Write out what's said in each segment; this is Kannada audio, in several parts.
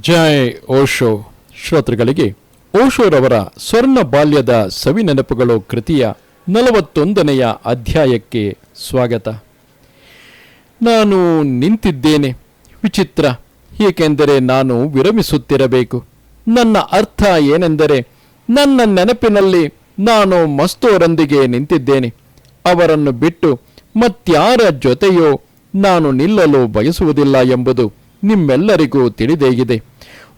ಜೈ ಓಶೋ ಶ್ರೋತೃಗಳಿಗೆ ಓಶೋರವರ ಸ್ವರ್ಣ ಬಾಲ್ಯದ ಸವಿ ನೆನಪುಗಳು ಕೃತಿಯ ನಲವತ್ತೊಂದನೆಯ ಅಧ್ಯಾಯಕ್ಕೆ ಸ್ವಾಗತ. ನಾನು ನಿಂತಿದ್ದೇನೆ. ವಿಚಿತ್ರ. ಏಕೆಂದರೆ ನಾನು ವಿರಮಿಸುತ್ತಿರಬೇಕು. ನನ್ನ ಅರ್ಥ ಏನೆಂದರೆ ನನ್ನ ನೆನಪಿನಲ್ಲಿ ನಾನು ಮಸ್ತೋರೊಂದಿಗೆ ನಿಂತಿದ್ದೇನೆ. ಅವರನ್ನು ಬಿಟ್ಟು ಮತ್ಯಾರ ಜೊತೆಯೋ ನಾನು ನಿಲ್ಲಲು ಬಯಸುವುದಿಲ್ಲ ಎಂಬುದು ನಿಮ್ಮೆಲ್ಲರಿಗೂ ತಿಳಿದೇಗಿದೆ.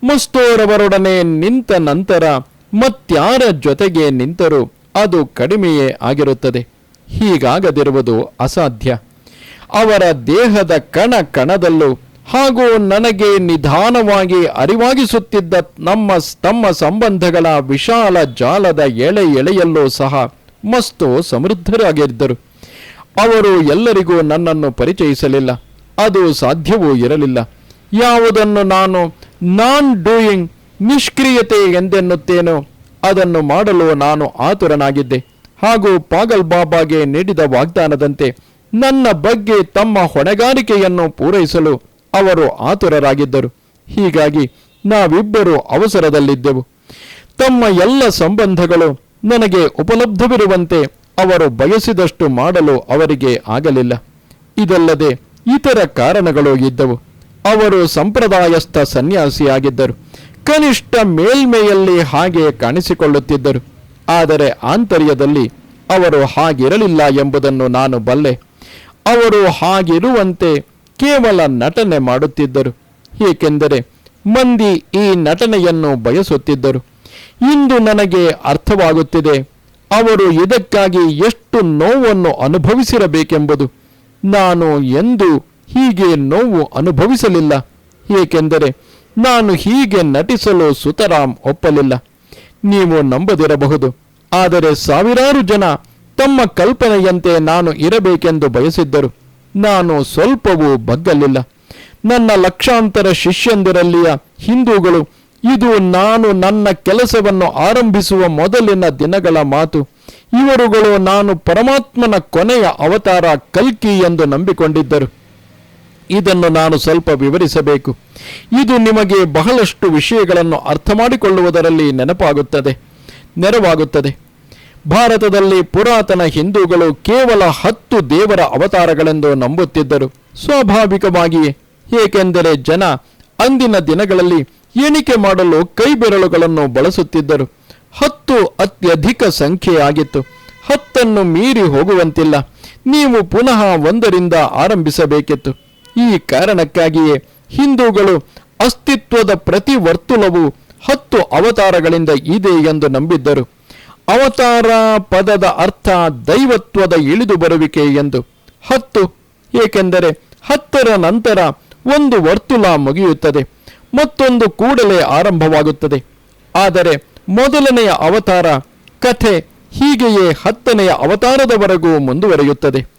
ಮಸ್ತೋರವರೊಡನೆ ನಿಂತ ನಂತರ ಮತ್ಯಾರ ಜೊತೆಗೆ ನಿಂತರೂ ಅದು ಕಡಿಮೆಯೇ ಆಗಿರುತ್ತದೆ. ಹೀಗಾಗದಿರುವುದು ಅಸಾಧ್ಯ. ಅವರ ದೇಹದ ಕಣ ಕಣದಲ್ಲೂ ಹಾಗೂ ನನಗೆ ನಿಧಾನವಾಗಿ ಅರಿವಾಗಿಸುತ್ತಿದ್ದ ನಮ್ಮ ತಮ್ಮ ಸಂಬಂಧಗಳ ವಿಶಾಲ ಜಾಲದ ಎಳೆ ಎಳೆಯಲ್ಲೂ ಸಹ ಮಸ್ತು ಸಮೃದ್ಧರಾಗಿದ್ದರು. ಅವರು ಎಲ್ಲರಿಗೂ ನನ್ನನ್ನು ಪರಿಚಯಿಸಲಿಲ್ಲ. ಅದು ಸಾಧ್ಯವೂ ಇರಲಿಲ್ಲ. ಯಾವುದನ್ನು ನಾನು ನಾನ್ ಡೂಯಿಂಗ್ ನಿಷ್ಕ್ರಿಯತೆ ಎಂದೆನ್ನುತ್ತೇನೋ ಅದನ್ನು ಮಾಡಲು ನಾನು ಆತುರನಾಗಿದ್ದೆ. ಹಾಗೂ ಪಾಗಲ್ ಬಾಬಾಗೆ ನೀಡಿದ ವಾಗ್ದಾನದಂತೆ ನನ್ನ ಬಗ್ಗೆ ತಮ್ಮ ಹೊಣೆಗಾರಿಕೆಯನ್ನು ಪೂರೈಸಲು ಅವರು ಆತುರರಾಗಿದ್ದರು. ಹೀಗಾಗಿ ನಾವಿಬ್ಬರು ಅವಸರದಲ್ಲಿದ್ದೆವು. ತಮ್ಮ ಎಲ್ಲ ಸಂಬಂಧಗಳು ನನಗೆ ಉಪಲಬ್ಧವಿರುವಂತೆ ಅವರು ಬಯಸಿದಷ್ಟು ಮಾಡಲು ಅವರಿಗೆ ಆಗಲಿಲ್ಲ. ಇದಲ್ಲದೆ ಇತರ ಕಾರಣಗಳು ಇದ್ದವು. ಅವರು ಸಂಪ್ರದಾಯಸ್ಥ ಸನ್ಯಾಸಿಯಾಗಿದ್ದರು. ಕನಿಷ್ಠ ಮೇಲ್ಮೆಯಲ್ಲಿ ಹಾಗೆ ಕಾಣಿಸಿಕೊಳ್ಳುತ್ತಿದ್ದರು. ಆದರೆ ಆಂತರ್ಯದಲ್ಲಿ ಅವರು ಹಾಗಿರಲಿಲ್ಲ ಎಂಬುದನ್ನು ನಾನು ಬಲ್ಲೆ. ಅವರು ಹಾಗಿರುವಂತೆ ಕೇವಲ ನಟನೆ ಮಾಡುತ್ತಿದ್ದರು. ಏಕೆಂದರೆ ಮಂದಿ ಈ ನಟನೆಯನ್ನು ಬಯಸುತ್ತಿದ್ದರು. ಇಂದು ನನಗೆ ಅರ್ಥವಾಗುತ್ತಿದೆ, ಅವರು ಇದಕ್ಕಾಗಿ ಎಷ್ಟು ನೋವನ್ನು ಅನುಭವಿಸಿರಬೇಕೆಂಬುದು. ನಾನು ಎಂದು ಹೀಗೆ ನೋವು ಅನುಭವಿಸಲಿಲ್ಲ. ಏಕೆಂದರೆ ನಾನು ಹೀಗೆ ನಟಿಸಲು ಸುತರಾಮ್ ಒಪ್ಪಲಿಲ್ಲ. ನೀವು ನಂಬದಿರಬಹುದು. ಆದರೆ ಸಾವಿರಾರು ಜನ ತಮ್ಮ ಕಲ್ಪನೆಯಂತೆ ನಾನು ಇರಬೇಕೆಂದು ಬಯಸಿದ್ದರು. ನಾನು ಸ್ವಲ್ಪವೂ ಬಗ್ಗಲಿಲ್ಲ. ನನ್ನ ಲಕ್ಷಾಂತರ ಶಿಷ್ಯಂದಿರಲ್ಲಿಯ ಹಿಂದೂಗಳು, ಇದು ನಾನು ನನ್ನ ಕೆಲಸವನ್ನು ಆರಂಭಿಸುವ ಮೊದಲಿನ ದಿನಗಳ ಮಾತು. ಇವರುಗಳು ನಾನು ಪರಮಾತ್ಮನ ಕೊನೆಯ ಅವತಾರ ಕಲ್ಕಿ ಎಂದು ನಂಬಿಕೊಂಡಿದ್ದರು. ಇದನ್ನು ನಾನು ಸ್ವಲ್ಪ ವಿವರಿಸಬೇಕು. ಇದು ನಿಮಗೆ ಬಹಳಷ್ಟು ವಿಷಯಗಳನ್ನು ಅರ್ಥ ಮಾಡಿಕೊಳ್ಳುವುದರಲ್ಲಿ ನೆನಪಾಗುತ್ತದೆ, ನೆರವಾಗುತ್ತದೆ. ಭಾರತದಲ್ಲಿ ಪುರಾತನ ಹಿಂದೂಗಳು ಕೇವಲ ಹತ್ತು ದೇವರ ಅವತಾರಗಳೆಂದು ನಂಬುತ್ತಿದ್ದರು. ಸ್ವಾಭಾವಿಕವಾಗಿಯೇ, ಏಕೆಂದರೆ ಜನ ಅಂದಿನ ದಿನಗಳಲ್ಲಿ ಎಣಿಕೆ ಮಾಡಲು ಕೈಬೆರಳುಗಳನ್ನು ಬಳಸುತ್ತಿದ್ದರು. ಹತ್ತು ಅತ್ಯಧಿಕ ಸಂಖ್ಯೆಯಾಗಿತ್ತು. ಹತ್ತನ್ನು ಮೀರಿ ಹೋಗುವಂತಿಲ್ಲ. ನೀವು ಪುನಃ ಒಂದರಿಂದ ಆರಂಭಿಸಬೇಕಿತ್ತು. ಈ ಕಾರಣಕ್ಕಾಗಿಯೇ ಹಿಂದೂಗಳು ಅಸ್ತಿತ್ವದ ಪ್ರತಿ ವರ್ತುಲವು ಹತ್ತು ಅವತಾರಗಳಿಂದ ಇದೆ ಎಂದು ನಂಬಿದ್ದರು. ಅವತಾರ ಪದದ ಅರ್ಥ ದೈವತ್ವದ ಇಳಿದು ಬರುವಿಕೆ ಎಂದು. ಹತ್ತು, ಏಕೆಂದರೆ ಹತ್ತರ ನಂತರ ಒಂದು ವರ್ತುಲ ಮುಗಿಯುತ್ತದೆ, ಮತ್ತೊಂದು ಕೂಡಲೇ ಆರಂಭವಾಗುತ್ತದೆ. ಆದರೆ ಮೊದಲನೆಯ ಅವತಾರ ಕಥೆ ಹೀಗೆಯೇ ಹತ್ತನೆಯ ಅವತಾರದವರೆಗೂ ಮುಂದುವರಿಯುತ್ತದೆ.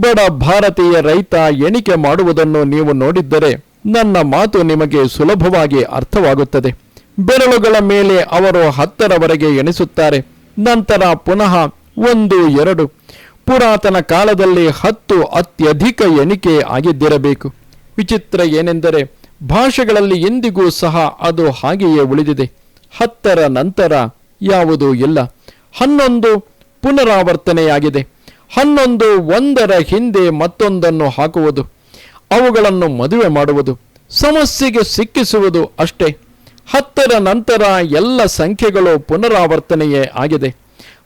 ಬಡ ಭಾರತೀಯ ರೈತ ಎಣಿಕೆ ಮಾಡುವುದನ್ನು ನೀವು ನೋಡಿದ್ದರೆ ನನ್ನ ಮಾತು ನಿಮಗೆ ಸುಲಭವಾಗಿ ಅರ್ಥವಾಗುತ್ತದೆ. ಬೆರಳುಗಳ ಮೇಲೆ ಅವರು ಹತ್ತರವರೆಗೆ ಎಣಿಸುತ್ತಾರೆ. ನಂತರ ಪುನಃ ಒಂದು, ಎರಡು. ಪುರಾತನ ಕಾಲದಲ್ಲಿ ಹತ್ತು ಅತ್ಯಧಿಕ ಎಣಿಕೆ ಆಗಿದ್ದಿರಬೇಕು. ವಿಚಿತ್ರ ಏನೆಂದರೆ ಭಾಷೆಗಳಲ್ಲಿ ಎಂದಿಗೂ ಸಹ ಅದು ಹಾಗೆಯೇ ಉಳಿದಿದೆ. ಹತ್ತರ ನಂತರ ಯಾವುದೂ ಇಲ್ಲ. ಹನ್ನೊಂದು ಪುನರಾವರ್ತನೆಯಾಗಿದೆ. ಹನ್ನೊಂದು ಒಂದರ ಹಿಂದೆ ಮತ್ತೊಂದನ್ನು ಹಾಕುವುದು, ಅವುಗಳನ್ನು ಮದುವೆ ಮಾಡುವುದು, ಸಮಸ್ಯೆಗೆ ಸಿಕ್ಕಿಸುವುದು ಅಷ್ಟೇ. ಹತ್ತರ ನಂತರ ಎಲ್ಲ ಸಂಖ್ಯೆಗಳು ಪುನರಾವರ್ತನೆಯೇ ಆಗಿದೆ.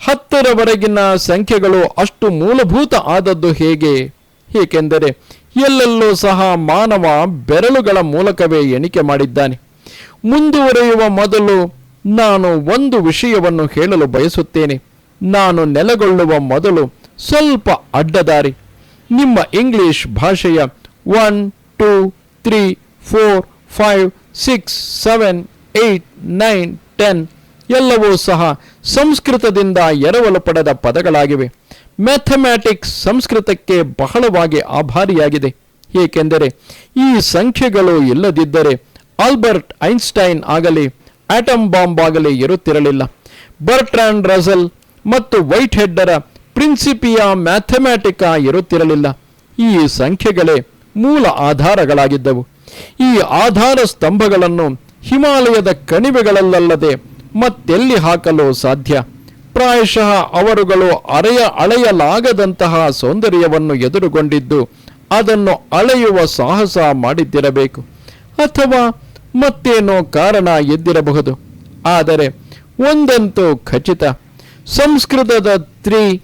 ಹತ್ತರವರೆಗಿನ ಸಂಖ್ಯೆಗಳು ಅಷ್ಟು ಮೂಲಭೂತ ಆದದ್ದು ಹೇಗೆ? ಏಕೆಂದರೆ ಎಲ್ಲೆಲ್ಲೂ ಸಹ ಮಾನವ ಬೆರಳುಗಳ ಮೂಲಕವೇ ಎಣಿಕೆ ಮಾಡಿದ್ದಾನೆ. ಮುಂದುವರೆಯುವ ಮೊದಲು ನಾನು ಒಂದು ವಿಷಯವನ್ನು ಹೇಳಲು ಬಯಸುತ್ತೇನೆ. ನಾನು ನೆಲೆಗೊಳ್ಳುವ ಮೊದಲು ಸ್ವಲ್ಪ ಅಡ್ಡದಾರಿ. ನಿಮ್ಮ ಇಂಗ್ಲಿಷ್ ಭಾಷೆಯ one two three four five six seven eight nine ten ಎಲ್ಲವೂ ಸಹ ಸಂಸ್ಕೃತದಿಂದ ಎರವಲು ಪಡೆದ ಪದಗಳಾಗಿವೆ. ಮ್ಯಾಥಮ್ಯಾಟಿಕ್ಸ್ ಸಂಸ್ಕೃತಕ್ಕೆ ಬಹಳವಾಗಿ ಆಭಾರಿಯಾಗಿದೆ. ಏಕೆಂದರೆ ಈ ಸಂಖ್ಯೆಗಳು ಇಲ್ಲದಿದ್ದರೆ ಆಲ್ಬರ್ಟ್ ಐನ್ಸ್ಟೈನ್ ಆಗಲಿ ಆಟಮ್ ಬಾಂಬ್ ಆಗಲಿ ಇರುತ್ತಿರಲಿಲ್ಲ. ಬರ್ಟ್ರಾಂಡ್ ರಸಲ್ ಮತ್ತು ವೈಟ್ ಹೆಡ್ಡರ ಪ್ರಿನ್ಸಿಪಿಯಾ ಮ್ಯಾಥಮ್ಯಾಟಿಕಾ ಇರುತ್ತಿರಲಿಲ್ಲ. ಈ ಸಂಖ್ಯೆಗಳೇ ಮೂಲ ಆಧಾರಗಳಾಗಿದ್ದವು. ಈ ಆಧಾರ ಸ್ತಂಭಗಳನ್ನು ಹಿಮಾಲಯದ ಕಣಿವೆಗಳಲ್ಲದೆ ಮತ್ತೆಲ್ಲಿ ಹಾಕಲು ಸಾಧ್ಯ? ಪ್ರಾಯಶಃ ಅವರುಗಳು ಅರೆಯ ಅಳೆಯಲಾಗದಂತಹ ಸೌಂದರ್ಯವನ್ನು ಎದುರುಗೊಂಡಿದ್ದು ಅದನ್ನು ಅಳೆಯುವ ಸಾಹಸ ಮಾಡಿದ್ದಿರಬೇಕು. ಅಥವಾ ಮತ್ತೇನೋ ಕಾರಣ ಎದ್ದಿರಬಹುದು. ಆದರೆ ಒಂದಂತೂ ಖಚಿತ. ಸಂಸ್ಕೃತದ ತ್ರೀ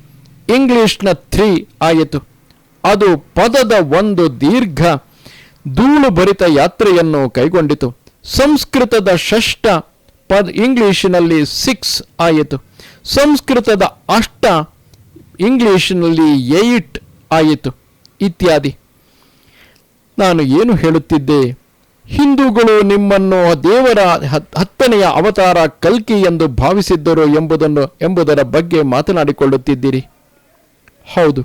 ಇಂಗ್ಲಿಷ್ನ ಥ್ರೀ ಆಯಿತು. ಅದು ಪದದ ಒಂದು ದೀರ್ಘ ಧೂಳು ಭರಿತ ಯಾತ್ರೆಯನ್ನು ಕೈಗೊಂಡಿತು. ಸಂಸ್ಕೃತದ ಷಷ್ಟ ಪದ ಇಂಗ್ಲಿಷಿನಲ್ಲಿ ಸಿಕ್ಸ್ ಆಯಿತು. ಸಂಸ್ಕೃತದ ಅಷ್ಟ ಇಂಗ್ಲಿಷಿನಲ್ಲಿ ಏಯ್ಟ್ ಆಯಿತು. ಇತ್ಯಾದಿ. ನಾನು ಏನು ಹೇಳುತ್ತಿದ್ದೆ? ಹಿಂದೂಗಳು ನಿಮ್ಮನ್ನು ದೇವರ ಹತ್- ಹತ್ತನೆಯ ಅವತಾರ ಕಲ್ಕಿ ಎಂದು ಭಾವಿಸಿದ್ದರು ಎಂಬುದನ್ನು, ಎಂಬುದರ ಬಗ್ಗೆ ಮಾತನಾಡಿಕೊಳ್ಳುತ್ತಿದ್ದೀರಿ. ಹೌದು,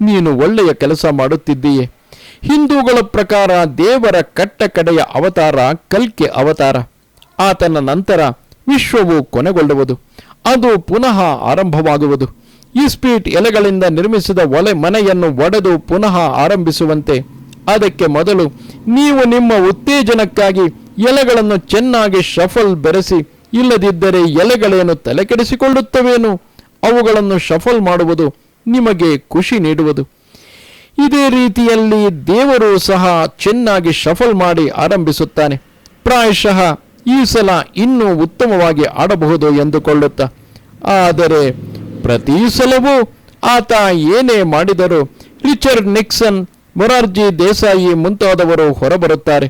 ನೀನು ಒಳ್ಳೆಯ ಕೆಲಸ ಮಾಡುತ್ತಿದ್ದೀಯೆ. ಹಿಂದೂಗಳ ಪ್ರಕಾರ ದೇವರ ಕಟ್ಟ ಕಡೆಯ ಅವತಾರ ಕಲ್ಕೆ ಅವತಾರ. ಆತನ ನಂತರ ವಿಶ್ವವು ಕೊನೆಗೊಳ್ಳುವುದು, ಅದು ಪುನಃ ಆರಂಭವಾಗುವುದು. ಇಸ್ಪೀಟ್ ಎಲೆಗಳಿಂದ ನಿರ್ಮಿಸಿದ ಒಲೆ ಮನೆಯನ್ನು ಒಡೆದು ಪುನಃ ಆರಂಭಿಸುವಂತೆ. ಅದಕ್ಕೆ ಮೊದಲು ನೀವು ನಿಮ್ಮ ಉತ್ತೇಜನಕ್ಕಾಗಿ ಎಲೆಗಳನ್ನು ಚೆನ್ನಾಗಿ ಶಫಲ್ ಬೆರೆಸಿ, ಇಲ್ಲದಿದ್ದರೆ ಎಲೆಗಳೇನು ತಲೆಕೆಡಿಸಿಕೊಳ್ಳುತ್ತವೇನು? ಅವುಗಳನ್ನು ಶಫಲ್ ಮಾಡುವುದು ನಿಮಗೆ ಖುಷಿ ನೀಡುವುದು. ಇದೇ ರೀತಿಯಲ್ಲಿ ದೇವರು ಸಹ ಚೆನ್ನಾಗಿ ಶಫಲ್ ಮಾಡಿ ಆರಂಭಿಸುತ್ತಾನೆ. ಪ್ರಾಯಶಃ ಈ ಸಲ ಇನ್ನೂ ಉತ್ತಮವಾಗಿ ಆಡಬಹುದು ಎಂದುಕೊಳ್ಳುತ್ತಾ. ಆದರೆ ಪ್ರತಿ ಸಲವೂ ಆತ ಏನೇ ಮಾಡಿದರೂ ರಿಚರ್ಡ್ ನಿಕ್ಸನ್, ಮೊರಾರ್ಜಿ ದೇಸಾಯಿ ಮುಂತಾದವರು ಹೊರಬರುತ್ತಾರೆ.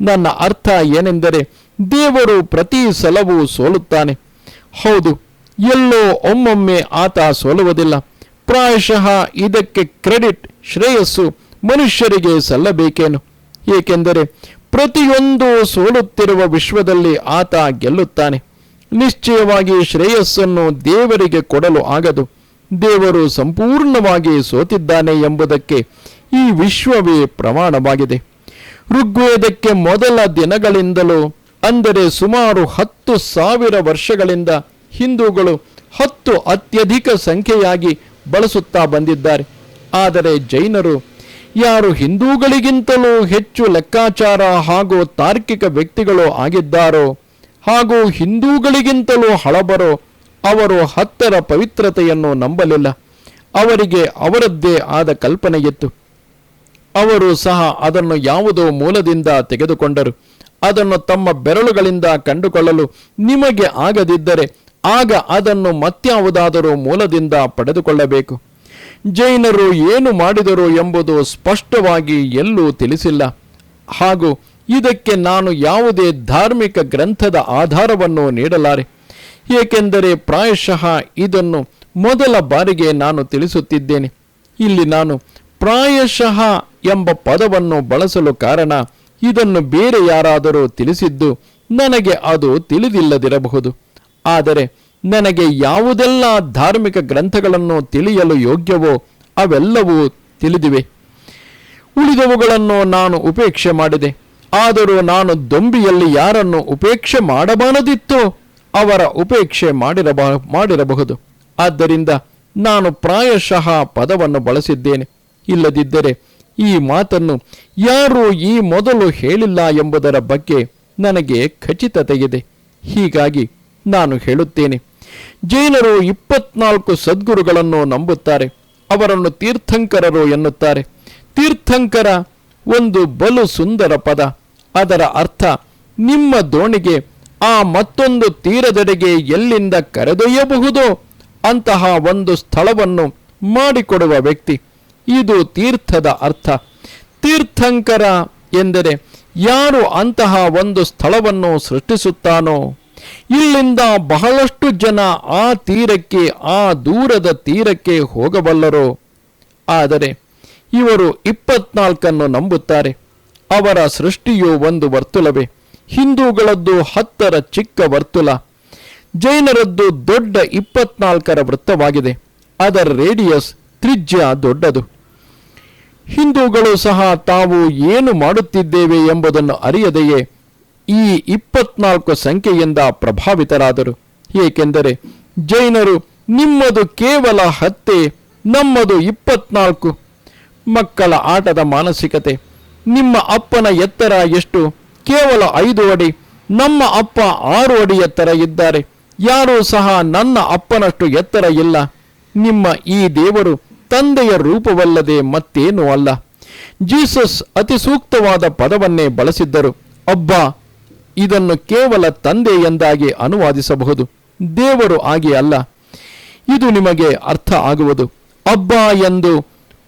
ನನ್ನ ಅರ್ಥ ಏನೆಂದರೆ ದೇವರು ಪ್ರತಿ ಸಲವೂ ಸೋಲುತ್ತಾನೆ. ಹೌದು, ಎಲ್ಲೋ ಒಮ್ಮೊಮ್ಮೆ ಆತ ಸೋಲುವುದಿಲ್ಲ. ಪ್ರಾಯಶಃ ಇದಕ್ಕೆ ಕ್ರೆಡಿಟ್ ಶ್ರೇಯಸ್ಸು ಮನುಷ್ಯರಿಗೆ ಸಲ್ಲಬೇಕೇನು? ಏಕೆಂದರೆ ಪ್ರತಿಯೊಂದು ಸೋಲುತ್ತಿರುವ ವಿಶ್ವದಲ್ಲಿ ಆತ ಗೆಲ್ಲುತ್ತಾನೆ. ನಿಶ್ಚಯವಾಗಿ ಶ್ರೇಯಸ್ಸನ್ನು ದೇವರಿಗೆ ಕೊಡಲು ಆಗದು. ದೇವರು ಸಂಪೂರ್ಣವಾಗಿ ಸೋತಿದ್ದಾನೆ ಎಂಬುದಕ್ಕೆ ಈ ವಿಶ್ವವೇ ಪ್ರಮಾಣವಾಗಿದೆ. ಋಗ್ವೇದಕ್ಕೆ ಮೊದಲ ದಿನಗಳಿಂದಲೂ, ಅಂದರೆ ಸುಮಾರು ಹತ್ತು ಸಾವಿರ ವರ್ಷಗಳಿಂದ ಹಿಂದೂಗಳು ಹತ್ತು ಅತ್ಯಧಿಕ ಸಂಖ್ಯೆಯಾಗಿ ಬಳಸುತ್ತಾ ಬಂದಿದ್ದಾರೆ. ಆದರೆ ಜೈನರು, ಯಾರು ಹಿಂದೂಗಳಿಗಿಂತಲೂ ಹೆಚ್ಚು ಲೆಕ್ಕಾಚಾರ ಹಾಗೂ ತಾರ್ಕಿಕ ವ್ಯಕ್ತಿಗಳು ಆಗಿದ್ದಾರೋ, ಹಾಗೂ ಹಿಂದೂಗಳಿಗಿಂತಲೂ ಹಳಬರೋ, ಅವರು ಹತ್ತರ ಪವಿತ್ರತೆಯನ್ನು ನಂಬಲಿಲ್ಲ. ಅವರಿಗೆ ಅವರದ್ದೇ ಆದ ಕಲ್ಪನೆಯಿತ್ತು. ಅವರು ಸಹ ಅದನ್ನು ಯಾವುದೋ ಮೂಲದಿಂದ ತೆಗೆದುಕೊಂಡರು. ಅದನ್ನು ತಮ್ಮ ಬೆರಳುಗಳಿಂದ ಕಂಡುಕೊಳ್ಳಲು ನಿಮಗೆ ಆಗದಿದ್ದರೆ ಆಗ ಅದನ್ನು ಮತ್ಯಾವುದಾದರೂ ಮೂಲದಿಂದ ಪಡೆದುಕೊಳ್ಳಬೇಕು. ಜೈನರು ಏನು ಮಾಡಿದರು ಎಂಬುದು ಸ್ಪಷ್ಟವಾಗಿ ಎಲ್ಲೂ ತಿಳಿಸಿಲ್ಲ. ಹಾಗೂ ಇದಕ್ಕೆ ನಾನು ಯಾವುದೇ ಧಾರ್ಮಿಕ ಗ್ರಂಥದ ಆಧಾರವನ್ನು ನೀಡಲಾರೆ. ಏಕೆಂದರೆ ಪ್ರಾಯಶಃ ಇದನ್ನು ಮೊದಲ ಬಾರಿಗೆ ನಾನು ತಿಳಿಸುತ್ತಿದ್ದೇನೆ. ಇಲ್ಲಿ ನಾನು ಪ್ರಾಯಶಃ ಎಂಬ ಪದವನ್ನು ಬಳಸಲು ಕಾರಣ ಇದನ್ನು ಬೇರೆ ಯಾರಾದರೂ ತಿಳಿಸಿದ್ದು ನನಗೆ ಅದು ತಿಳಿದಿಲ್ಲದಿರಬಹುದು. ಆದರೆ ನನಗೆ ಯಾವುದೆಲ್ಲ ಧಾರ್ಮಿಕ ಗ್ರಂಥಗಳನ್ನು ತಿಳಿಯಲು ಯೋಗ್ಯವೋ ಅವೆಲ್ಲವೂ ತಿಳಿದಿವೆ. ಉಳಿದವುಗಳನ್ನು ನಾನು ಉಪೇಕ್ಷೆ ಮಾಡಿದೆ. ಆದರೂ ನಾನು ದೊಂಬಿಯಲ್ಲಿ ಯಾರನ್ನು ಉಪೇಕ್ಷೆ ಮಾಡಬಾರದಿತ್ತೋ ಅವರ ಉಪೇಕ್ಷೆ ಮಾಡಿರಬ, ಮಾಡಿರಬಹುದು. ಆದ್ದರಿಂದ ನಾನು ಪ್ರಾಯಶಃ ಪದವನ್ನು ಬಳಸಿದ್ದೇನೆ. ಇಲ್ಲದಿದ್ದರೆ ಈ ಮಾತನ್ನು ಯಾರೂ ಈ ಮೊದಲು ಹೇಳಿಲ್ಲ ಎಂಬುದರ ಬಗ್ಗೆ ನನಗೆ ಖಚಿತತೆಯಿದೆ. ಹೀಗಾಗಿ ನಾನು ಹೇಳುತ್ತೇನೆ. ಜೈನರು ಇಪ್ಪತ್ನಾಲ್ಕು ಸದ್ಗುರುಗಳನ್ನು ನಂಬುತ್ತಾರೆ. ಅವರನ್ನು ತೀರ್ಥಂಕರರು ಎನ್ನುತ್ತಾರೆ. ತೀರ್ಥಂಕರ ಒಂದು ಬಲು ಸುಂದರ ಪದ. ಅದರ ಅರ್ಥ, ನಿಮ್ಮ ದೋಣಿಗೆ ಆ ಮತ್ತೊಂದು ತೀರದೆಡೆಗೆ ಎಲ್ಲಿಂದ ಕರೆದೊಯ್ಯಬಹುದೋ? ಅಂತಹ ಒಂದು ಸ್ಥಳವನ್ನು ಮಾಡಿಕೊಡುವ ವ್ಯಕ್ತಿ. ಇದು ತೀರ್ಥದ ಅರ್ಥ. ತೀರ್ಥಂಕರ ಎಂದರೆ ಯಾರು ಅಂತಹ ಒಂದು ಸ್ಥಳವನ್ನು ಸೃಷ್ಟಿಸುತ್ತಾನೋ? ಇಲ್ಲಿಂದ ಬಹಳಷ್ಟು ಜನ ಆ ತೀರಕ್ಕೆ, ಆ ದೂರದ ತೀರಕ್ಕೆ ಹೋಗಬಲ್ಲರೋ. ಆದರೆ ಇವರು ಇಪ್ಪತ್ನಾಲ್ಕನ್ನು ನಂಬುತ್ತಾರೆ. ಅವರ ಸೃಷ್ಟಿಯು ಒಂದು ವರ್ತುಲವೇ, ಹಿಂದೂಗಳದ್ದು ಹತ್ತರ ಚಿಕ್ಕ ವರ್ತುಲ. ಜೈನರದ್ದು ದೊಡ್ಡ ಇಪ್ಪತ್ನಾಲ್ಕರ ವೃತ್ತವಾಗಿದೆ, ಅದರ ರೇಡಿಯಸ್ ತ್ರಿಜ್ಯ ದೊಡ್ಡದು. ಹಿಂದೂಗಳು ಸಹ ತಾವು ಏನು ಮಾಡುತ್ತಿದ್ದೇವೆ ಎಂಬುದನ್ನು ಅರಿಯದೆಯೇ? ಈ ಇಪ್ಪತ್ನಾಲ್ಕು ಸಂಖ್ಯೆಯಿಂದ ಪ್ರಭಾವಿತರಾದರು. ಏಕೆಂದರೆ ಜೈನರು, ನಿಮ್ಮದು ಕೇವಲ ಹತ್ತೆ, ನಮ್ಮದು ಇಪ್ಪತ್ನಾಲ್ಕು. ಮಕ್ಕಳ ಆಟದ ಮಾನಸಿಕತೆ, ನಿಮ್ಮ ಅಪ್ಪನ ಎತ್ತರ ಎಷ್ಟು? ಕೇವಲ ಐದು ಅಡಿ. ನಮ್ಮ ಅಪ್ಪ ಆರು ಅಡಿ ಎತ್ತರ ಇದ್ದಾರೆ. ಯಾರೂ ಸಹ ನನ್ನ ಅಪ್ಪನಷ್ಟು ಎತ್ತರ ಇಲ್ಲ. ನಿಮ್ಮ ಈ ದೇವರು ತಂದೆಯ ರೂಪವಲ್ಲದೆ ಮತ್ತೇನೂ ಅಲ್ಲ. ಜೀಸಸ್ ಅತಿ ಸೂಕ್ತವಾದ ಪದವನ್ನೇ ಬಳಸಿದ್ದರು. ಅಬ್ಬ ಇದನ್ನು ಕೇವಲ ತಂದೆ ಎಂದಾಗಿ ಅನುವಾದಿಸಬಹುದು. ದೇವರು ಆಗಿ ಅಲ್ಲ. ಇದು ನಿಮಗೆ ಅರ್ಥ ಆಗುವುದು. ಅಬ್ಬ ಎಂದು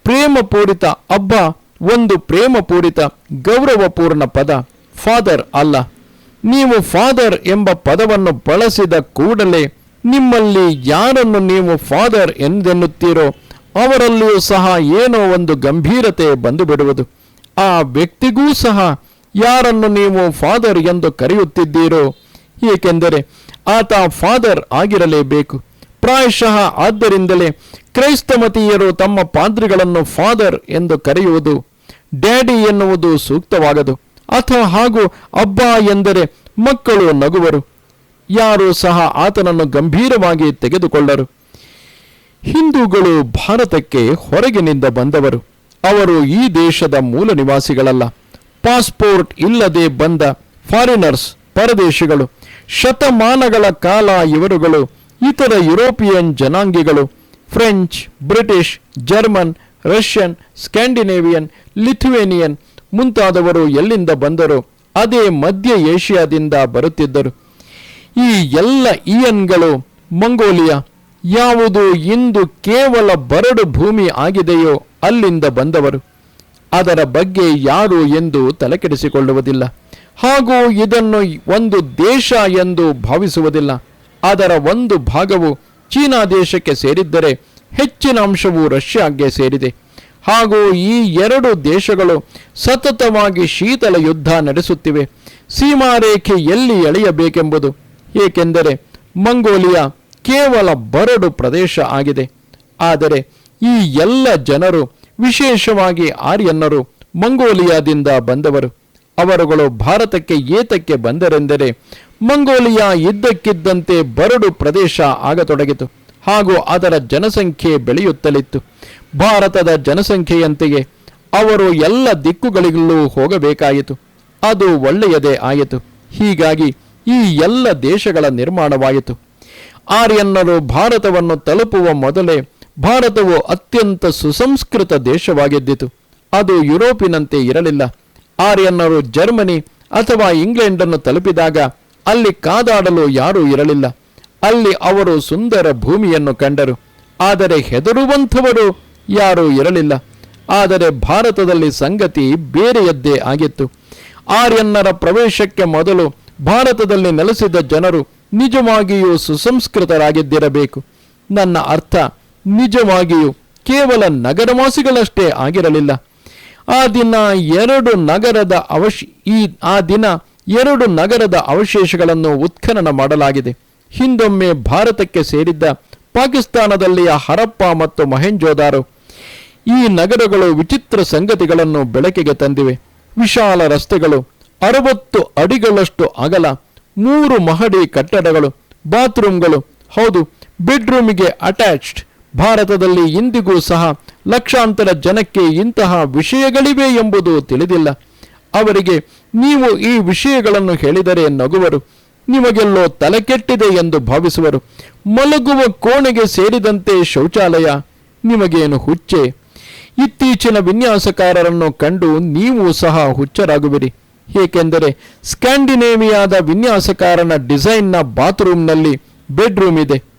ಪ್ರೇಮಪೂರಿತ ಅಬ್ಬ ಒಂದು ಪ್ರೇಮಪೂರಿತ ಗೌರವಪೂರ್ಣ ಪದ. ಫಾದರ್ ಅಲ್ಲ. ನೀವು ಫಾದರ್ ಎಂಬ ಪದವನ್ನು ಬಳಸಿದ ಕೂಡಲೇ ನಿಮ್ಮಲ್ಲಿ ಯಾರನ್ನು ನೀವು ಫಾದರ್ ಎಂದೆನ್ನುತ್ತೀರೋ ಅವರಲ್ಲಿಯೂ ಸಹ ಏನೋ ಒಂದು ಗಂಭೀರತೆ ಬಂದು ಬಿಡುವುದು ಆ ವ್ಯಕ್ತಿಗೂ ಸಹ ಯಾರನ್ನು ನೀವು ಫಾದರ್ ಎಂದು ಕರೆಯುತ್ತಿದ್ದೀರೋ? ಏಕೆಂದರೆ ಆತ ಫಾದರ್ ಆಗಿರಲೇಬೇಕು. ಪ್ರಾಯಶಃ ಆದ್ದರಿಂದಲೇ ಕ್ರೈಸ್ತಮತೀಯರು ತಮ್ಮ ಪಾದ್ರಿಗಳನ್ನು ಫಾದರ್ ಎಂದು ಕರೆಯುವುದು, ಡ್ಯಾಡಿ ಎನ್ನುವುದು ಸೂಕ್ತವಾಗದು. ಅಥವಾ ಹಾಗೂ ಅಬ್ಬ ಎಂದರೆ ಮಕ್ಕಳು ನಗುವರು. ಯಾರೂ ಸಹ ಆತನನ್ನು ಗಂಭೀರವಾಗಿ ತೆಗೆದುಕೊಳ್ಳರು. ಹಿಂದೂಗಳು ಭಾರತಕ್ಕೆ ಹೊರಗಿನಿಂದ ಬಂದವರು. ಅವರು ಈ ದೇಶದ ಮೂಲ ನಿವಾಸಿಗಳಲ್ಲ. ಪಾಸ್ಪೋರ್ಟ್ ಇಲ್ಲದೆ ಬಂದ ಫಾರಿನರ್ಸ್ ಪರದೇಶಿಗಳು, ಶತಮಾನಗಳ ಕಾಲ ಇವರುಗಳು, ಇತರ European ಜನಾಂಗಿಗಳು, French, British, German, Russian, Scandinavian, Lithuanian ಮುಂತಾದವರು ಎಲ್ಲಿಂದ ಬಂದರು, ಅದೇ ಮಧ್ಯ ಏಷ್ಯಾದಿಂದ ಬರುತ್ತಿದ್ದರು. ಈ ಎಲ್ಲ ಇಯನ್ಗಳು ಮಂಗೋಲಿಯಾ, ಯಾವುದು ಇಂದು ಕೇವಲ ಬರಡು ಭೂಮಿ ಆಗಿದೆಯೋ ಅಲ್ಲಿಂದ ಬಂದವರು. ಅದರ ಬಗ್ಗೆ ಯಾರು ಎಂದು ತಲೆಕೆಡಿಸಿಕೊಳ್ಳುವುದಿಲ್ಲ. ಹಾಗೂ ಇದನ್ನು ಒಂದು ದೇಶ ಎಂದು ಭಾವಿಸುವುದಿಲ್ಲ. ಅದರ ಒಂದು ಭಾಗವು ಚೀನಾ ದೇಶಕ್ಕೆ ಸೇರಿದ್ದರೆ ಹೆಚ್ಚಿನ ಅಂಶವು ರಷ್ಯಾಗೆ ಸೇರಿದೆ. ಹಾಗೂ ಈ ಎರಡು ದೇಶಗಳು ಸತತವಾಗಿ ಶೀತಲ ಯುದ್ಧ ನಡೆಸುತ್ತಿವೆ. ಸೀಮಾರೇಖೆ ಎಲ್ಲಿ ಎಳೆಯಬೇಕೆಂಬುದು. ಏಕೆಂದರೆ ಮಂಗೋಲಿಯಾ ಕೇವಲ ಬರಡು ಪ್ರದೇಶ ಆಗಿದೆ. ಆದರೆ ಈ ಎಲ್ಲ ಜನರು ವಿಶೇಷವಾಗಿ ಆರ್ಯನ್ನರು ಮಂಗೋಲಿಯಾದಿಂದ ಬಂದವರು. ಅವರುಗಳು ಭಾರತಕ್ಕೆ ಏತಕ್ಕೆ ಬಂದರೆಂದರೆ ಮಂಗೋಲಿಯಾ ಇದ್ದಕ್ಕಿದ್ದಂತೆ ಬರಡು ಪ್ರದೇಶ ಆಗತೊಡಗಿತು ಹಾಗೂ ಅದರ ಜನಸಂಖ್ಯೆ ಬೆಳೆಯುತ್ತಲಿತ್ತು. ಭಾರತದ ಜನಸಂಖ್ಯೆಯಂತೆಯೇ ಅವರು ಎಲ್ಲ ದಿಕ್ಕುಗಳಿಗೂ ಹೋಗಬೇಕಾಯಿತು. ಅದು ಒಳ್ಳೆಯದೇ ಆಯಿತು. ಹೀಗಾಗಿ ಈ ಎಲ್ಲ ದೇಶಗಳ ನಿರ್ಮಾಣವಾಯಿತು. ಆರ್ಯನ್ನರು ಭಾರತವನ್ನು ತಲುಪುವ ಮೊದಲೇ ಭಾರತವು ಅತ್ಯಂತ ಸುಸಂಸ್ಕೃತ ದೇಶವಾಗಿದ್ದಿತು. ಅದು ಯುರೋಪಿನಂತೆ ಇರಲಿಲ್ಲ. ಆರ್ಯನ್ನರು ಜರ್ಮನಿ ಅಥವಾ ಇಂಗ್ಲೆಂಡನ್ನು ತಲುಪಿದಾಗ ಅಲ್ಲಿ ಕಾದಾಡಲು ಯಾರೂ ಇರಲಿಲ್ಲ. ಅಲ್ಲಿ ಅವರು ಸುಂದರ ಭೂಮಿಯನ್ನು ಕಂಡರು. ಆದರೆ ಹೆದರುವಂಥವರು ಯಾರೂ ಇರಲಿಲ್ಲ. ಆದರೆ ಭಾರತದಲ್ಲಿ ಸಂಗತಿ ಬೇರೆಯದ್ದೇ ಆಗಿತ್ತು. ಆರ್ಯನ್ನರ ಪ್ರವೇಶಕ್ಕೆ ಮೊದಲು ಭಾರತದಲ್ಲಿ ನೆಲೆಸಿದ ಜನರು ನಿಜವಾಗಿಯೂ ಸುಸಂಸ್ಕೃತರಾಗಿದ್ದಿರಬೇಕು. ನನ್ನ ಅರ್ಥ ನಿಜವಾಗಿಯೂ ಕೇವಲ ನಗರವಾಸಿಗಳಷ್ಟೇ ಆಗಿರಲಿಲ್ಲ. ಆ ದಿನ ಎರಡು ನಗರದ ಅವಶ, ಈ, ಆ ದಿನ ಎರಡು ನಗರದ ಅವಶೇಷಗಳನ್ನು ಉತ್ಖನನ ಮಾಡಲಾಗಿದೆ. ಹಿಂದೊಮ್ಮೆ ಭಾರತಕ್ಕೆ ಸೇರಿದ್ದ ಪಾಕಿಸ್ತಾನದಲ್ಲಿಯ ಹರಪ್ಪ ಮತ್ತು ಮಹೆಂಜೋದಾರೋ ಈ ನಗರಗಳು ವಿಚಿತ್ರ ಸಂಗತಿಗಳನ್ನು ಬೆಳಕಿಗೆ ತಂದಿವೆ. ವಿಶಾಲ ರಸ್ತೆಗಳು, ಅರವತ್ತು ಅಡಿಗಳಷ್ಟು ಅಗಲ, ಮೂರು ಮಹಡಿ ಕಟ್ಟಡಗಳು, ಬಾತ್ರೂಮ್ಗಳು, ಹೌದು, ಬೆಡ್ರೂಮಿಗೆ ಅಟ್ಯಾಚ್ಡ್ ಭಾರತದಲ್ಲಿ ಇಂದಿಗೂ ಸಹ ಲಕ್ಷಾಂತರ ಜನಕ್ಕೆ ಇಂತಹ ವಿಷಯಗಳಿವೆ ಎಂಬುದು ತಿಳಿದಿಲ್ಲ. ಅವರಿಗೆ ನೀವು ಈ ವಿಷಯಗಳನ್ನು ಹೇಳಿದರೆ ನಗುವರು. ನಿಮಗೆಲ್ಲೋ ತಲೆಕೆಟ್ಟಿದೆ ಎಂದು ಭಾವಿಸುವರು. ಮಲಗುವ ಕೋಣೆಗೆ ಸೇರಿದಂತೆ ಶೌಚಾಲಯ. ನಿಮಗೇನು ಹುಚ್ಚೆ? ಇತ್ತೀಚಿನ ವಿನ್ಯಾಸಕಾರರನ್ನು ಕಂಡು ನೀವು ಸಹ ಹುಚ್ಚರಾಗುವಿರಿ. ಏಕೆಂದರೆ ಸ್ಕ್ಯಾಂಡಿನೇವಿಯಾದ ವಿನ್ಯಾಸಕಾರನ ಡಿಸೈನ್ನ ಬಾತ್ರೂಮ್ನಲ್ಲಿ ಬೆಡ್ರೂಮ್ ಇದೆ.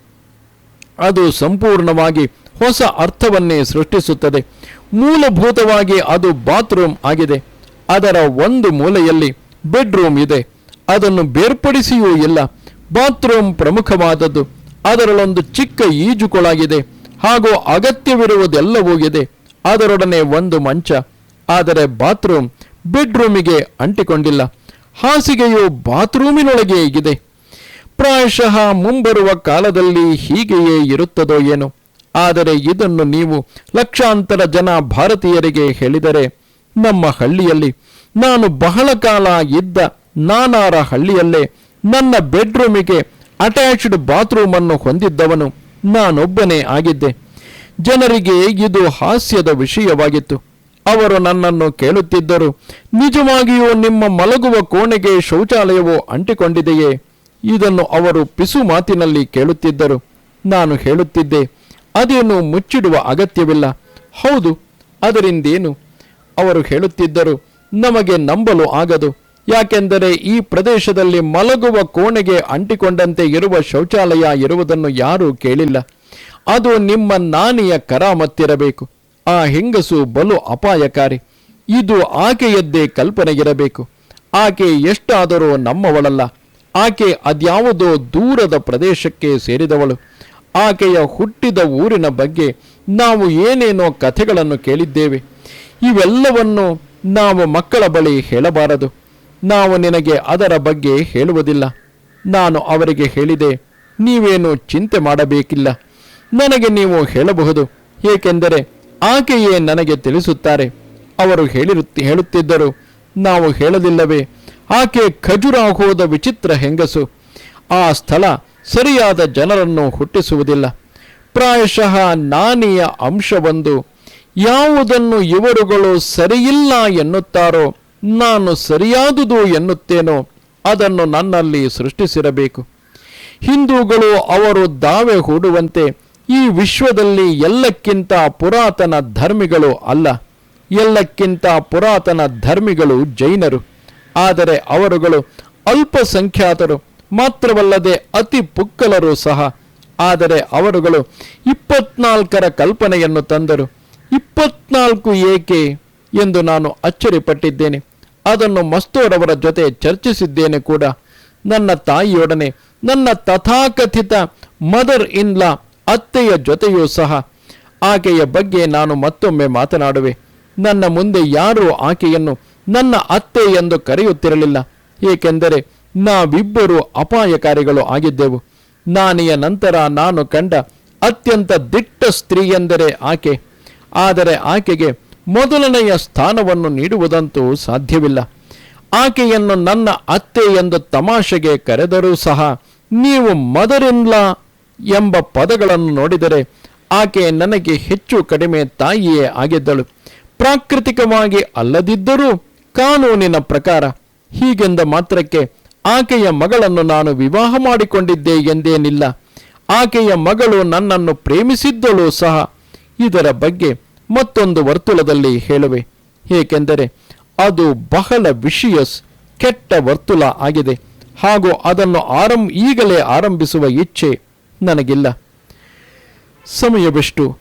ಅದು ಸಂಪೂರ್ಣವಾಗಿ ಹೊಸ ಅರ್ಥವನ್ನೇ ಸೃಷ್ಟಿಸುತ್ತದೆ. ಮೂಲಭೂತವಾಗಿ ಅದು ಬಾತ್ರೂಮ್ ಆಗಿದೆ. ಅದರ ಒಂದು ಮೂಲೆಯಲ್ಲಿ ಬೆಡ್ರೂಮ್ ಇದೆ. ಅದನ್ನು ಬೇರ್ಪಡಿಸಿಯೂ ಇಲ್ಲ. ಬಾತ್ರೂಮ್ ಪ್ರಮುಖವಾದದ್ದು. ಅದರಲ್ಲೊಂದು ಚಿಕ್ಕ ಈಜುಕೊಳಾಗಿದೆ. ಹಾಗೂ ಅಗತ್ಯವಿರುವುದೆಲ್ಲವೂ ಇದೆ. ಅದರೊಡನೆ ಒಂದು ಮಂಚ. ಆದರೆ ಬಾತ್ರೂಮ್ ಬೆಡ್ರೂಮಿಗೆ ಅಂಟಿಕೊಂಡಿಲ್ಲ. ಹಾಸಿಗೆಯು ಬಾತ್ರೂಮಿನೊಳಗೆ ಇದೆ. ಪ್ರಾಯಶಃ ಮುಂಬರುವ ಕಾಲದಲ್ಲಿ ಹೀಗೆಯೇ ಇರುತ್ತದೋ ಏನೋ. ಆದರೆ ಇದನ್ನು ನೀವು ಲಕ್ಷಾಂತರ ಜನ ಭಾರತೀಯರಿಗೆ ಹೇಳಿದರೆ, ನಮ್ಮ ಹಳ್ಳಿಯಲ್ಲಿ ನಾನು ಬಹಳ ಕಾಲ ಇದ್ದ ನಾನಾರ ಹಳ್ಳಿಯಲ್ಲೇ ನನ್ನ ಬೆಡ್ರೂಮಿಗೆ ಅಟ್ಯಾಚ್ಡ್ ಬಾತ್ರೂಮ್ ಅನ್ನು ಹೊಂದಿದ್ದವನು ನಾನೊಬ್ಬನೇ ಆಗಿದ್ದೆ. ಜನರಿಗೆ ಇದು ಹಾಸ್ಯದ ವಿಷಯವಾಗಿತ್ತು. ಅವರು ನನ್ನನ್ನು ಕೇಳುತ್ತಿದ್ದರು, ನಿಜವಾಗಿಯೂ ನಿಮ್ಮ ಮಲಗುವ ಕೋಣೆಗೆ ಶೌಚಾಲಯವು ಅಂಟಿಕೊಂಡಿದೆಯೇ? ಇದನ್ನು ಅವರು ಪಿಸು ಮಾತಿನಲ್ಲಿ ಕೇಳುತ್ತಿದ್ದರು. ನಾನು ಹೇಳುತ್ತಿದ್ದೆ, ಅದೇನು ಮುಚ್ಚಿಡುವ ಅಗತ್ಯವಿಲ್ಲ. ಹೌದು, ಅದರಿಂದೇನು? ಅವರು ಹೇಳುತ್ತಿದ್ದರು, ನಮಗೆ ನಂಬಲು ಆಗದು. ಯಾಕೆಂದರೆ ಈ ಪ್ರದೇಶದಲ್ಲಿ ಮಲಗುವ ಕೋಣೆಗೆ ಅಂಟಿಕೊಂಡಂತೆ ಇರುವ ಶೌಚಾಲಯ ಇರುವುದನ್ನು ಯಾರೂ ಕೇಳಿಲ್ಲ. ಅದು ನಿಮ್ಮ ನಾನಿಯ ಕರಾಮತ್ತಿರಬೇಕು. ಆ ಹೆಂಗಸು ಬಲು ಅಪಾಯಕಾರಿ. ಇದು ಆಕೆಯದ್ದೇ ಕಲ್ಪನೆಗಿರಬೇಕು ಆಕೆ ಎಷ್ಟಾದರೂ ನಮ್ಮವಳಲ್ಲ. ಆಕೆ ಅದ್ಯಾವುದೋ ದೂರದ ಪ್ರದೇಶಕ್ಕೆ ಸೇರಿದವಳು. ಆಕೆಯ ಹುಟ್ಟಿದ ಊರಿನ ಬಗ್ಗೆ ನಾವು ಏನೇನೋ ಕಥೆಗಳನ್ನು ಕೇಳಿದ್ದೇವೆ. ಇವೆಲ್ಲವನ್ನು ನಾವು ಮಕ್ಕಳ ಬಳಿ ಹೇಳಬಾರದು. ನಾವು ನಿನಗೆ ಅದರ ಬಗ್ಗೆ ಹೇಳುವುದಿಲ್ಲ. ನಾನು ಅವರಿಗೆ ಹೇಳಿದೆ, ನೀವೇನು ಚಿಂತೆ ಮಾಡಬೇಕಿಲ್ಲ. ನನಗೆ ನೀವು ಹೇಳಬಹುದು, ಏಕೆಂದರೆ ಆಕೆಯೇ ನನಗೆ ತಿಳಿಸುತ್ತಾರೆ. ಅವರು ಹೇಳಿರುತ್ತಿ ಹೇಳುತ್ತಿದ್ದರು, ನಾವು ಹೇಳಲಿಲ್ಲವೇ ಆಕೆ ಖಜುರಾಹೋದ ವಿಚಿತ್ರ ಹೆಂಗಸು. ಆ ಸ್ಥಳ ಸರಿಯಾದ ಜನರನ್ನು ಹುಟ್ಟಿಸುವುದಿಲ್ಲ. ಪ್ರಾಯಶಃ ನಾನಿಯ ಅಂಶವೊಂದು, ಯಾವುದನ್ನು ಇವರುಗಳು ಸರಿಯಿಲ್ಲ ಎನ್ನುತ್ತಾರೋ, ನಾನು ಸರಿಯಾದುದು ಎನ್ನುತ್ತೇನೋ, ಅದನ್ನು ನನ್ನಲ್ಲಿ ಸೃಷ್ಟಿಸಿರಬೇಕು. ಹಿಂದೂಗಳು ಅವರು ದಾವೆ ಹೂಡುವಂತೆ, ಈ ವಿಶ್ವದಲ್ಲಿ ಎಲ್ಲಕ್ಕಿಂತ ಪುರಾತನ ಧರ್ಮಿಗಳು ಅಲ್ಲ. ಎಲ್ಲಕ್ಕಿಂತ ಪುರಾತನ ಧರ್ಮಿಗಳು ಜೈನರು. ಆದರೆ ಅವರುಗಳು ಅಲ್ಪಸಂಖ್ಯಾತರು ಮಾತ್ರವಲ್ಲದೆ ಅತಿ ಪುಕ್ಕಲರು ಸಹ. ಆದರೆ ಅವರುಗಳು ಇಪ್ಪತ್ನಾಲ್ಕರ ಕಲ್ಪನೆಯನ್ನು ತಂದರು. ಇಪ್ಪತ್ನಾಲ್ಕು ಏಕೆ ಎಂದು ನಾನು ಅಚ್ಚರಿಪಟ್ಟಿದ್ದೇನೆ. ಅದನ್ನು ಮಸ್ತೂರವರ ಜೊತೆ ಚರ್ಚಿಸಿದ್ದೇನೆ ಕೂಡ. ನನ್ನ ತಾಯಿಯೊಡನೆ ನನ್ನ ತಥಾಕಥಿತ ಮದರ್ ಇನ್ ಲಾ ಅತ್ತೆಯ ಜೊತೆಯೂ ಸಹ. ಆಕೆಯ ಬಗ್ಗೆ ನಾನು ಮತ್ತೊಮ್ಮೆ ಮಾತನಾಡುವೆ. ನನ್ನ ಮುಂದೆ ಯಾರೂ ಆಕೆಯನ್ನು ನನ್ನ ಅತ್ತೆ ಎಂದು ಕರೆಯುತ್ತಿರಲಿಲ್ಲ. ಏಕೆಂದರೆ ನಾವಿಬ್ಬರು ಅಪಾಯಕಾರಿಗಳು ಆಗಿದ್ದೆವು. ನಾನಿಯ ನಂತರ ನಾನು ಕಂಡ ಅತ್ಯಂತ ದಿಟ್ಟ ಸ್ತ್ರೀ ಎಂದರೆ ಆಕೆ. ಆದರೆ ಆಕೆಗೆ ಮೊದಲನೆಯ ಸ್ಥಾನವನ್ನು ನೀಡುವುದಂತೂ ಸಾಧ್ಯವಿಲ್ಲ. ಆಕೆಯನ್ನು ನನ್ನ ಅತ್ತೆ ಎಂದು ತಮಾಷೆಗೆ ಕರೆದರೂ ಸಹ ನೀವು ಮದರಿನ್ಲಾ ಎಂಬ ಪದಗಳನ್ನು ನೋಡಿದರೆ ಆಕೆ ನನಗೆ ಹೆಚ್ಚು ಕಡಿಮೆ ತಾಯಿಯೇ ಆಗಿದ್ದಳು. ಪ್ರಾಕೃತಿಕವಾಗಿ ಅಲ್ಲದಿದ್ದರೂ ಕಾನೂನಿನ ಪ್ರಕಾರ ಹೀಗೆಂದ ಮಾತ್ರಕ್ಕೆ ಆಕೆಯ ಮಗಳನ್ನು ನಾನು ವಿವಾಹ ಮಾಡಿಕೊಂಡಿದ್ದೆ ಎಂದೇನಿಲ್ಲ. ಆಕೆಯ ಮಗಳು ನನ್ನನ್ನು ಪ್ರೇಮಿಸಿದ್ದಳು ಸಹ. ಇದರ ಬಗ್ಗೆ ಮತ್ತೊಂದು ವರ್ತುಲದಲ್ಲಿ ಹೇಳುವೆ. ಏಕೆಂದರೆ ಅದು ಬಹಳ ವಿಷಿಯಸ್, ಕೆಟ್ಟ ವರ್ತುಲ ಆಗಿದೆ. ಹಾಗೂ ಅದನ್ನು ಆರಂ, ಈಗಲೇ ಆರಂಭಿಸುವ ಇಚ್ಛೆ ನನಗಿಲ್ಲ. ಸಮಯವೆಷ್ಟು?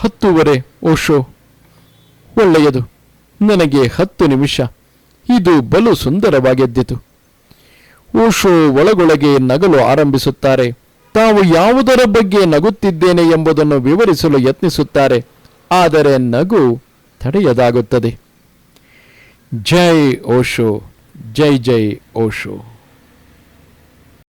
ಹತ್ತುವರೆ, ಓಶೋ. ಒಳ್ಳೆಯದು. ನನಗೆ ಹತ್ತು ನಿಮಿಷ. ಇದು ಬಲು ಸುಂದರವಾಗೆದ್ದಿತು. ಓಶೋ ಒಳಗೊಳಗೆ ನಗಲು ಆರಂಭಿಸುತ್ತಾರೆ. ತಾವು ಯಾವುದರ ಬಗ್ಗೆ ನಗುತ್ತಿದ್ದೇನೆ ಎಂಬುದನ್ನು ವಿವರಿಸಲು ಯತ್ನಿಸುತ್ತಾರೆ. ಆದರೆ ನಗು ತಡೆಯದಾಗುತ್ತದೆ. ಜೈ ಓಶೋ, ಜೈ ಜೈ ಓಶೋ.